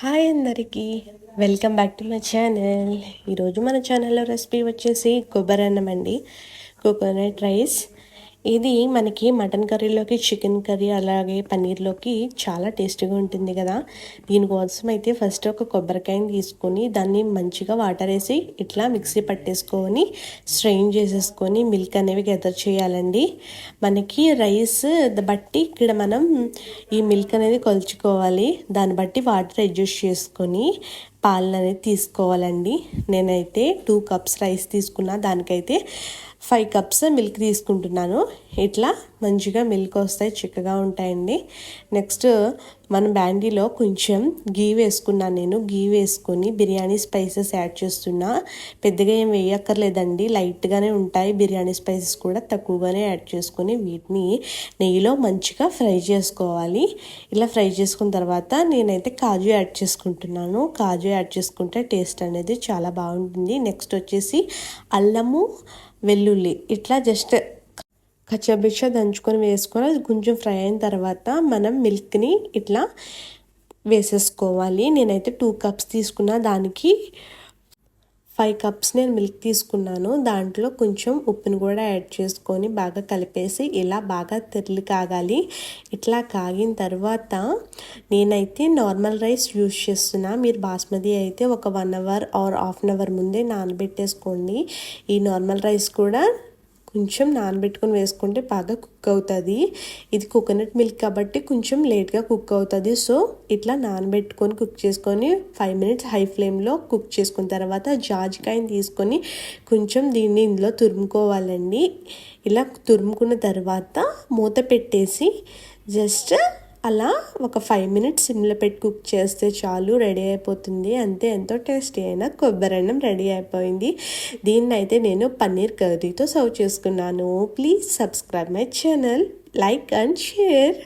Hi అందరికీ. Welcome back to my channel. ఈరోజు మన ఛానల్లో రెసిపీ వచ్చేసి కొబ్బరి అన్నం అండి. Coconut rice. ఇది మనకి మటన్ కర్రీలోకి చికెన్ కర్రీ అలాగే పన్నీర్లోకి చాలా టేస్టీగా ఉంటుంది కదా. దీనికోసం అయితే ఫస్ట్ ఒక కొబ్బరికాయని తీసుకొని దాన్ని మంచిగా వాటర్ వేసి ఇట్లా మిక్సీ పట్టేసుకొని స్ట్రెయిన్ చేసేసుకొని మిల్క్ అనేవి గెదర్ చేయాలండి. మనకి రైస్ బట్టి ఇక్కడ మనం ఈ మిల్క్ అనేది కొలుచుకోవాలి. దాన్ని బట్టి వాటర్ అడ్జస్ట్ చేసుకొని పాలన అనేది తీసుకోవాలండి. నేనైతే టూ కప్స్ రైస్ తీసుకున్నా దానికైతే ఫైవ్ కప్స్ మిల్క్ తీసుకుంటున్నాను. ఇట్లా మంచిగా మిల్క్ వస్తాయి చిక్కగా ఉంటాయండి. నెక్స్ట్ మన బ్యాండీలో కొంచెం గీ వేసుకున్నాను నేను. గీ వేసుకొని బిర్యానీ స్పైసెస్ యాడ్ చేస్తున్నా. పెద్దగా ఏం వేయక్కర్లేదండి. లైట్గానే ఉంటాయి బిర్యానీ స్పైసెస్ కూడా. తక్కువగానే యాడ్ చేసుకొని వీటిని నెయ్యిలో మంచిగా ఫ్రై చేసుకోవాలి. ఇలా ఫ్రై చేసుకున్న తర్వాత నేనైతే కాజు యాడ్ చేసుకుంటున్నాను. కాజు యాడ్ చేసుకుంటే టేస్ట్ అనేది చాలా బాగుంటుంది. నెక్స్ట్ వచ్చేసి అల్లము వెల్లుల్లి. ఇట్లా జస్ట్ కచ్చబిచ్చ దంచుకొని వేసుకొని అది కొంచెం ఫ్రై అయిన తర్వాత మనం మిల్క్ని ఇట్లా వేసేసుకోవాలి. నేనైతే టూ కప్స్ తీసుకున్న దానికి ఫైవ్ కప్స్ నేను మిల్క్ తీసుకున్నాను. దాంట్లో కొంచెం ఉప్పుని కూడా యాడ్ చేసుకొని బాగా కలిపేసి ఇలా బాగా తెరలి కాగాలి. ఇట్లా కాగిన తర్వాత నేనైతే నార్మల్ రైస్ యూజ్ చేస్తున్నా. మీరు బాస్మతి అయితే ఒక one hour or half an hour ముందే నానబెట్టేసుకోండి. ఈ నార్మల్ రైస్ కూడా కొంచెం నానబెట్టుకొని వేసుకుంటే బాగా కుక్ అవుతుంది. ఇది కోకోనట్ మిల్క్ కాబట్టి కొంచెం లేట్గా కుక్ అవుతుంది. సో ఇట్లా నానబెట్టుకొని కుక్ చేసుకొని ఫైవ్ మినిట్స్ హై ఫ్లేమ్లో కుక్ చేసుకున్న తర్వాత జాజికాయని తీసుకొని కొంచెం దీన్ని ఇందులో తురుముకోవాలండి. ఇలా తురుముకున్న తర్వాత మూత పెట్టేసి జస్ట్ అలా ఒక ఫైవ్ మినిట్స్ సిమ్లో పెట్టి కుక్ చేస్తే చాలు రెడీ అయిపోతుంది. అంతే ఎంతో టేస్టీ అయిన కొబ్బరి అన్నం రెడీ అయిపోయింది. దీన్ని అయితే నేను పన్నీర్ కర్రీతో సర్వ్ చేసుకున్నాను. Please subscribe my channel like and share